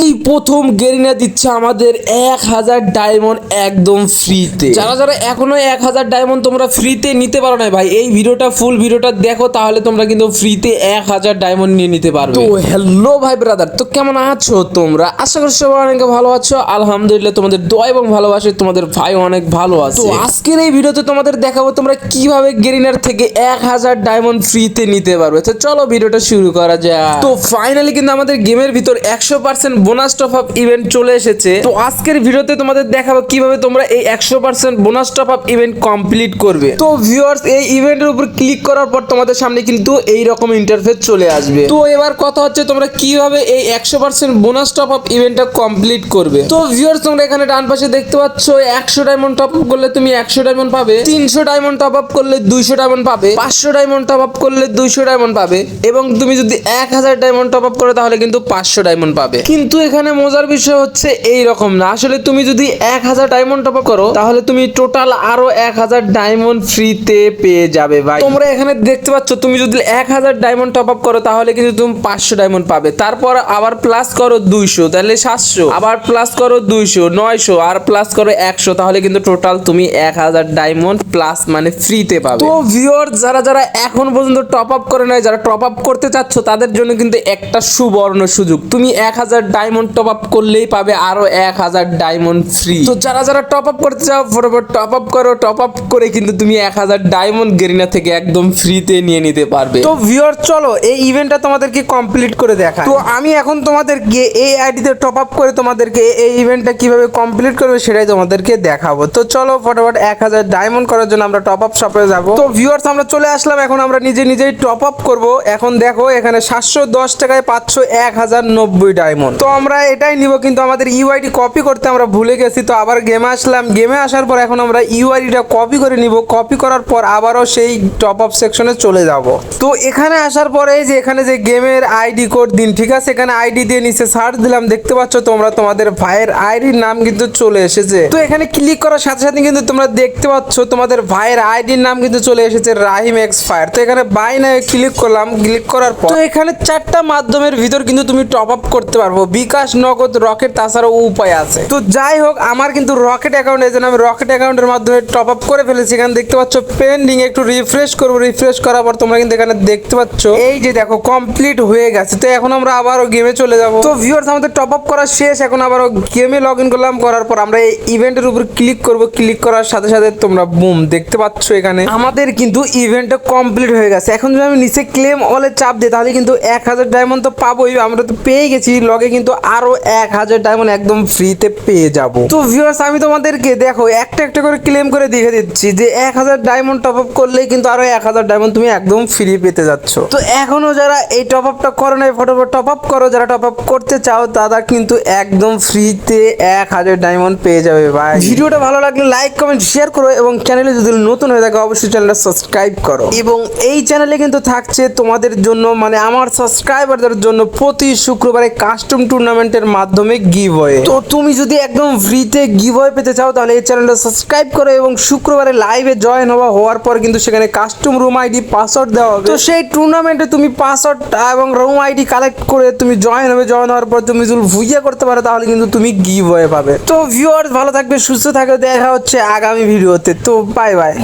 এই প্রথম গেরিনা দিচ্ছে আমাদের এক হাজার ডায়মন্ড একদম ফ্রিতে যারা যারা এখনও এক হাজার ডায়মন্ড তোমরা ফ্রিতে নিতে পারো না ভাই এই ভিডিওটা ফুল ভিডিওটা দেখো তাহলে তোমরা কিন্তু ফ্রিতে এক হাজার ডায়মন্ড নিয়ে নিতে পারবে। তো হ্যালো ভাই ব্রাদার তো কেমন আছো তোমরা? আশা করি সবাই অনেক ভালো আছো। আলহামদুলিল্লাহ তোমাদের দোয়া এবং ভালোবাসে তোমাদের ভাই অনেক ভালো আছে। তো আজকের এই ভিডিওতে তোমাদের দেখাবো তোমরা কীভাবে গেরিনার থেকে এক হাজার ডায়মন্ড ফ্রিতে নিতে পারবে। তো চলো ভিডিওটা শুরু করা যাক। তো ফাইনালি কিন্তু আমাদের গেমের ভিতর একশো percent bonus top up event চলে এসেছে। তো আজকের ভিডিওতে তোমাদের দেখাবো কীভাবে তোমরা এই একশো percent bonus top up event complete করবে। তো ভিউয়ার্স এই ইভেন্টের উপর ক্লিক করার পর তোমাদের সামনে কিন্তু এই রকম ইন্টারফেস চলে আসবে। তো এবার কথা হচ্ছে তোমরা কীভাবে এই একশো পার্সেন্ট বোনাস টপ আপ ইভেন্টটা কমপ্লিট করবে। তো ভিউয়ার্স তোমরা এখানে ডান পাশে দেখতে পাচ্ছ, একশো ডায়মন্ড টপ আপ করলে তুমি একশো ডায়মন্ড পাবে, তিনশো ডায়মন্ড টপ আপ করলে দুইশো ডায়মন্ড পাবে, পাঁচশো ডায়মন্ড টপ আপ করলে দুইশো ডায়মন্ড পাবে, এবং তুমি যদি এক হাজার ডায়মন্ড টপ আপ করো তাহলে কিন্তু পাঁচশো ডায়মন্ড পাবে। কিন্তু এখানে মজার বিষয় হচ্ছে এই রকম না। আসলে তুমি যদি এক হাজার ডায়মন্ড টপ আপ করো, তাহলে তুমি টোটাল আরও এক হাজার ডায়মন্ড ফ্রিতে পেয়ে যাবে ভাই। তোমরা এখানে দেখতে পাচ্ছ, তুমি যদি এক হাজার ডায়মন্ড টপ আপ করো, তাহলে কিন্তু তুমি পাঁচশো ডায়মন্ড পাবে। তারপর আবার প্লাস করো দুইশো, তাহলে সাতশো। আবার প্লাস করো দুইশো, নয়শো, আর প্লাস করো একশো, তাহলে কিন্তু টোটাল তুমি এক হাজার ডায়মন্ড প্লাস মানে ফ্রিতে পাবে। তো ভিওর যারা যারা এখন পর্যন্ত টপ আপ করে নাই, যারা টপ আপ করতে চাচ্ছ, তাদের জন্য কিন্তু একটা সুবর্ণ সুযোগ। তুমি এক হাজার ডায়মন্ড টপ আপ করলেই পাবে আরও এক হাজার ডায়মন্ড ফ্রি তো যারা যারা টপ আপ করতে চাও ফটোফট টপ আপ করো। টপ আপ করে কিন্তু তুমি এক হাজার ডায়মন্ড গেরিনা থেকে একদম ফ্রিতে নিয়ে নিতে পারবে। তো ভিওর চলো এই ইভেন্টটা তোমাদেরকে কমপ্লিট করে দেখা তো আমি এখন তোমাদেরকে এই আইডিতে টপ আপ করে তোমাদেরকে এই ইভেন্টটা কীভাবে কমপ্লিট করবে সেটাই তোমাদেরকে দেখাবো। তো চলো ফটোফট এক হাজার ডায়মন্ড করার জন্য আমরা টপ আপ শপে যাব। তো ভিউয়ার্স আমরা চলে আসলাম। এখন আমরা নিজে নিজেই টপ আপ করব। এখন দেখো এখানে সাতশো দশ টাকায় পাঁচশো এক হাজার নব্বই ডায়মন্ড তো আমরা এটাই নিব, কিন্তু আমাদের ইউআইডি কপি করতে আমরা ভুলে গেছি, তো আবার গেমে আসলাম। গেমে আসার পর এখন আমরা ইউআইডিটা কপি করে নিব। কপি করার পর আবারও সেই টপ আপ সেকশনে চলে যাব। তো এখানে আসার পরে যে এখানে যে গেমের আইডি কোড দিন, ঠিক আছে? এখানে আইডি দিয়ে নিচে সার্চ দিলাম, দেখতে পাচ্ছ তোমরা তোমাদের ভাইয়ের আইডির নাম কিন্তু চলে এসেছে। তো এখানে ক্লিক করার সাথে সাথে কিন্তু তোমরা দেখতে পাচ্ছ তোমাদের ভাইয়ের আইডির নাম কিন্তু চলে এসেছে রাহিম এক্স ফায়ার তো এখানে বাই না ক্লিক করলাম ক্লিক করার পর। তো এখানে চারটা মাধ্যমের ভিতর কিন্তু তুমি টপ আপ করতে পারব। বিকাশ নগদ রকেট তাছাড়াও উপায় আছে। তো যাই হোক, আমার কিন্তু রকেট অ্যাকাউন্ট এই জন্য আমি রকেট অ্যাকাউন্টের মাধ্যমে টপ আপ করে ফেলেছি। এখানে দেখতে পাচ্ছ পেন্ডিং একটু রিফ্রেশ করব। রিফ্রেশ করার পর তোমরা কিন্তু এখানে দেখতে পাচ্ছ, এই যে দেখো কমপ্লিট হয়ে গেছে। তো এখন আমরা আবারও গেমে চলে যাব। তো ভিউয়ার্স আমাদের টপ আপ করা শেষ। এখন আবারও গেমে লগ ইন করলাম। করার পর আমরা এই ইভেন্টের উপর ক্লিক করব। ক্লিক করার সাথে সাথে তোমরা বুম দেখতে পাচ্ছ এখানে। আমাদের কিন্তু ইভেন্টটা কমপ্লিট হয়ে গেছে। এখন যদি আমি নিচে ক্লেম অলে চাপ দিই, তাহলে কিন্তু এক হাজার ডায়মন্ড তো পাবোই। আমরা তো পেয়ে গেছি। লগে কিন্তু আরও এক হাজার ডায়মন্ড একদম ফ্রিতে পেয়ে যাব। তো ভিউয়ার্স আমি তোমাদেরকে দেখো, একটা একটা করে ক্লেম করে দেখে দিচ্ছি যে এক হাজার ডায়মন্ড টপ আপ করলেই কিন্তু আরও এক হাজার ডায়মন্ড তুমি একদম ফ্রি পেতে যাচ্ছ। তো এখনও যারা এই টপ আপটা করো না ফটোফট টপ আপ করো, যারা টপ আপ করতে চাও, তারা কিন্তু একদম ফ্রিতে এক হাজার ডায়মন্ড পেয়ে যাবে ভাই। ভিডিওটা ভালো লাগলে লাইক কমেন্ট শেয়ার করো এবং চ্যানেলে যদি নতুন হয়ে থাকে, অবশ্যই চ্যানেলটা সাবস্ক্রাইব করো। এবং এই চ্যানেলে কিন্তু থাকছে তোমাদের জন্য মানে আমার সাবস্ক্রাইবারদের জন্য প্রতি শুক্রবারে কাস্টম টুর্নামেন্টের মাধ্যমে গিভ হয়ে তো তুমি যদি একদম ফ্রিতে গিভ হয়ে পেতে চাও, তাহলে এই চ্যানেলটা সাবস্ক্রাইব করো এবং শুক্রবারে লাইভে জয়েন হওয়া হওয়ার পর কিন্তু সেখানে কাস্টম রুম আইডি পাসওয়ার্ড দেওয়া হবে। তো সেই টুর্নামেন্টে তুমি পাসওয়ার্ড এবং রুম আইডি কালেক্ট করে তুমি জয়েন হবে। জয়েন হওয়ার পর তুমি যদি ভুইয়া করতে পারো, তাহলে কিন্তু তুমি গিভ হয়ে পাবে। তো ভিউয়ার্স ভালো থাকবে, সুস্থ থাকবে। দেখা হচ্ছে আগামী ভিডিওতে তো বাই বাই